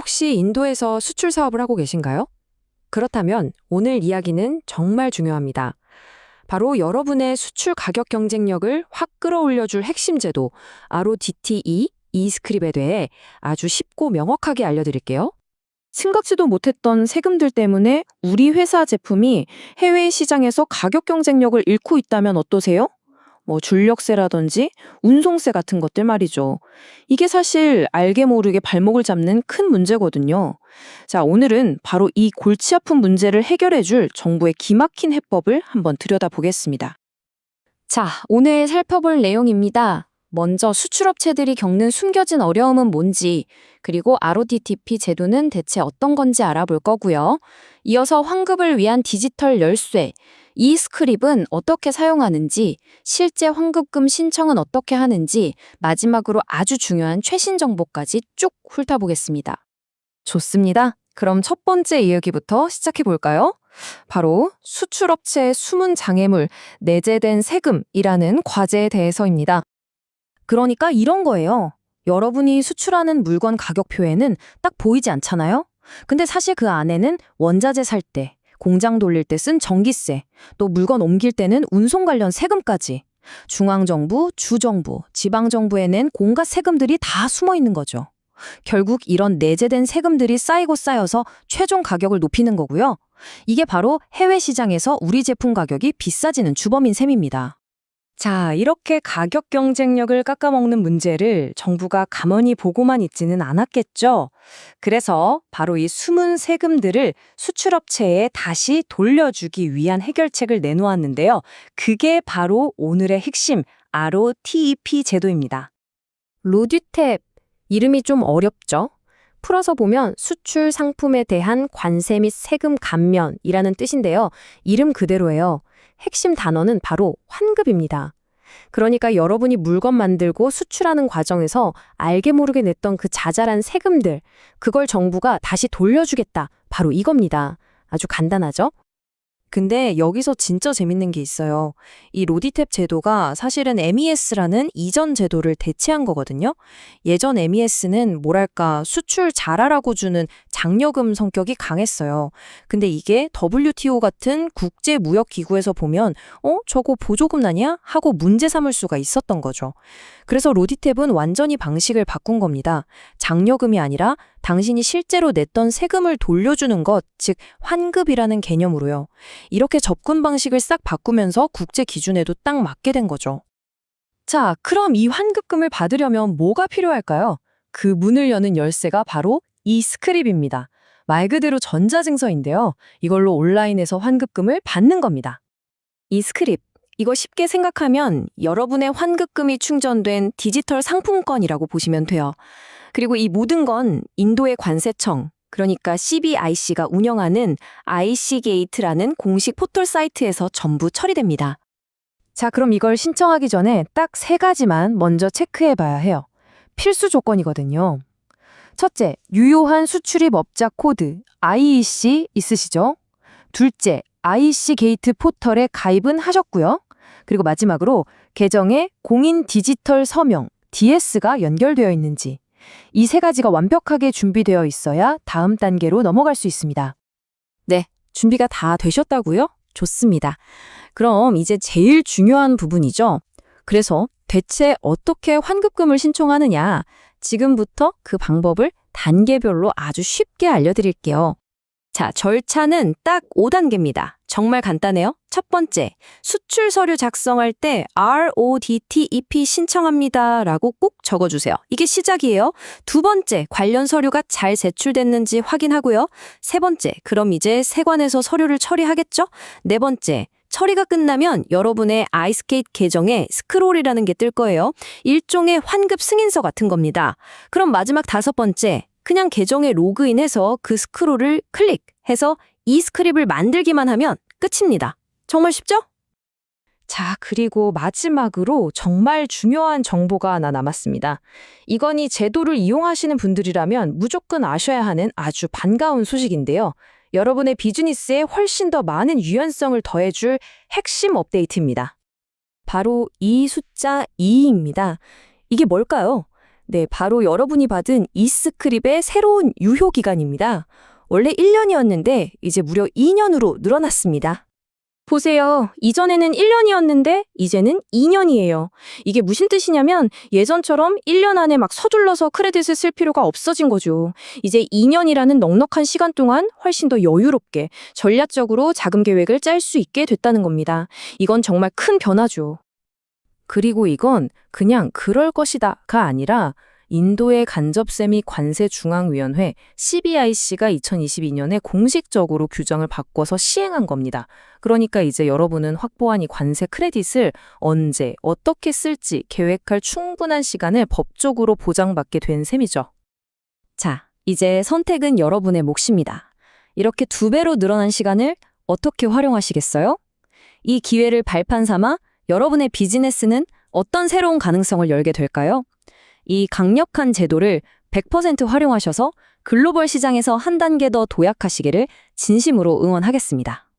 혹시 인도에서 수출 사업을 하고 계신가요? 그렇다면 오늘 이야기는 정말 중요합니다. 바로 여러분의 수출 가격 경쟁력을 확 끌어올려줄 핵심 제도 RODTE e스크립에 대해 아주 쉽고 명확하게 알려드릴게요. 생각지도 못했던 세금들 때문에 우리 회사 제품이 해외 시장에서 가격 경쟁력을 잃고 있다면 어떠세요? 뭐 줄력세라든지 운송세 같은 것들 말이죠. 이게 사실 알게 모르게 발목을 잡는 큰 문제거든요. 자, 오늘은 바로 이 골치 아픈 문제를 해결해 줄 정부의 기막힌 해법을 한번 들여다보겠습니다. 자, 오늘 살펴볼 내용입니다. 먼저 수출업체들이 겪는 숨겨진 어려움은 뭔지, 그리고 RODTP 제도는 대체 어떤 건지 알아볼 거고요. 이어서 환급을 위한 디지털 열쇠, 이 스크립은 어떻게 사용하는지, 실제 환급금 신청은 어떻게 하는지, 마지막으로 아주 중요한 최신 정보까지 쭉 훑어보겠습니다. 좋습니다. 그럼 첫 번째 이야기부터 시작해 볼까요? 바로 수출업체의 숨은 장애물, 내재된 세금이라는 과제에 대해서입니다. 그러니까 이런 거예요. 여러분이 수출하는 물건 가격표에는 딱 보이지 않잖아요? 근데 사실 그 안에는 원자재 살 때, 공장 돌릴 때 쓴 전기세, 또 물건 옮길 때는 운송 관련 세금까지 중앙정부, 주정부, 지방정부에 낸 공과 세금들이 다 숨어 있는 거죠. 결국 이런 내재된 세금들이 쌓이고 쌓여서 최종 가격을 높이는 거고요. 이게 바로 해외 시장에서 우리 제품 가격이 비싸지는 주범인 셈입니다. 자, 이렇게 가격 경쟁력을 깎아먹는 문제를 정부가 가만히 보고만 있지는 않았겠죠. 그래서 바로 이 숨은 세금들을 수출업체에 다시 돌려주기 위한 해결책을 내놓았는데요. 그게 바로 오늘의 핵심 ROTEP 제도입니다. 로듀탭, 이름이 좀 어렵죠? 풀어서 보면 수출 상품에 대한 관세 및 세금 감면이라는 뜻인데요. 이름 그대로예요. 핵심 단어는 바로 환급입니다. 그러니까 여러분이 물건 만들고 수출하는 과정에서 알게 모르게 냈던 그 자잘한 세금들, 그걸 정부가 다시 돌려주겠다. 바로 이겁니다. 아주 간단하죠? 근데 여기서 진짜 재밌는 게 있어요. 이 로디탭 제도가 사실은 MES라는 이전 제도를 대체한 거거든요. 예전 MES는 뭐랄까 수출 잘하라고 주는 장려금 성격이 강했어요. 근데 이게 WTO 같은 국제 무역 기구에서 보면 어 저거 보조금 나냐 하고 문제 삼을 수가 있었던 거죠. 그래서 로디탭은 완전히 방식을 바꾼 겁니다. 장려금이 아니라 당신이 실제로 냈던 세금을 돌려주는 것, 즉 환급이라는 개념으로요. 이렇게 접근 방식을 싹 바꾸면서 국제 기준에도 딱 맞게 된 거죠. 자, 그럼 이 환급금을 받으려면 뭐가 필요할까요? 그 문을 여는 열쇠가 바로 이 스크립입니다. 말 그대로 전자증서인데요. 이걸로 온라인에서 환급금을 받는 겁니다. 이 스크립, 이거 쉽게 생각하면 여러분의 환급금이 충전된 디지털 상품권이라고 보시면 돼요. 그리고 이 모든 건 인도의 관세청, 그러니까 CBIC가 운영하는 IC게이트라는 공식 포털 사이트에서 전부 처리됩니다. 자, 그럼 이걸 신청하기 전에 딱 세 가지만 먼저 체크해 봐야 해요. 필수 조건이거든요. 첫째, 유효한 수출입 업자 코드 IEC 있으시죠? 둘째, IC 게이트 포털에 가입은 하셨고요. 그리고 마지막으로 계정에 공인 디지털 서명 DS가 연결되어 있는지 이 세 가지가 완벽하게 준비되어 있어야 다음 단계로 넘어갈 수 있습니다. 네, 준비가 다 되셨다고요? 좋습니다. 그럼 이제 제일 중요한 부분이죠. 그래서 대체 어떻게 환급금을 신청하느냐? 지금부터 그 방법을 단계별로 아주 쉽게 알려드릴게요. 자, 절차는 딱 5단계입니다. 정말 간단해요. 첫 번째, 수출 서류 작성할 때 RODTEP 신청합니다 라고 꼭 적어주세요. 이게 시작이에요. 두 번째, 관련 서류가 잘 제출됐는지 확인하고요. 세 번째, 그럼 이제 세관에서 서류를 처리하겠죠? 네 번째, 처리가 끝나면 여러분의 아이스케이트 계정에 스크롤이라는 게 뜰 거예요. 일종의 환급 승인서 같은 겁니다. 그럼 마지막 다섯 번째, 그냥 계정에 로그인해서 그 스크롤을 클릭해서 이 스크립을 만들기만 하면 끝입니다. 정말 쉽죠? 자, 그리고 마지막으로 정말 중요한 정보가 하나 남았습니다. 이건 이 제도를 이용하시는 분들이라면 무조건 아셔야 하는 아주 반가운 소식인데요. 여러분의 비즈니스에 훨씬 더 많은 유연성을 더해줄 핵심 업데이트입니다. 바로 이 숫자 2입니다. 이게 뭘까요? 네, 바로 여러분이 받은 이스크립의 새로운 유효 기간입니다. 원래 1년이었는데 이제 무려 2년으로 늘어났습니다. 보세요. 이전에는 1년이었는데 이제는 2년이에요. 이게 무슨 뜻이냐면 예전처럼 1년 안에 막 서둘러서 크레딧을 쓸 필요가 없어진 거죠. 이제 2년이라는 넉넉한 시간 동안 훨씬 더 여유롭게 전략적으로 자금 계획을 짤 수 있게 됐다는 겁니다. 이건 정말 큰 변화죠. 그리고 이건 그냥 그럴 것이다가 아니라 인도의 간접세 및 관세중앙위원회 CBIC가 2022년에 공식적으로 규정을 바꿔서 시행한 겁니다. 그러니까 이제 여러분은 확보한 이 관세 크레딧을 언제 어떻게 쓸지 계획할 충분한 시간을 법적으로 보장받게 된 셈이죠. 자, 이제 선택은 여러분의 몫입니다. 이렇게 두 배로 늘어난 시간을 어떻게 활용하시겠어요? 이 기회를 발판 삼아 여러분의 비즈니스는 어떤 새로운 가능성을 열게 될까요? 이 강력한 제도를 100% 활용하셔서 글로벌 시장에서 한 단계 더 도약하시기를 진심으로 응원하겠습니다.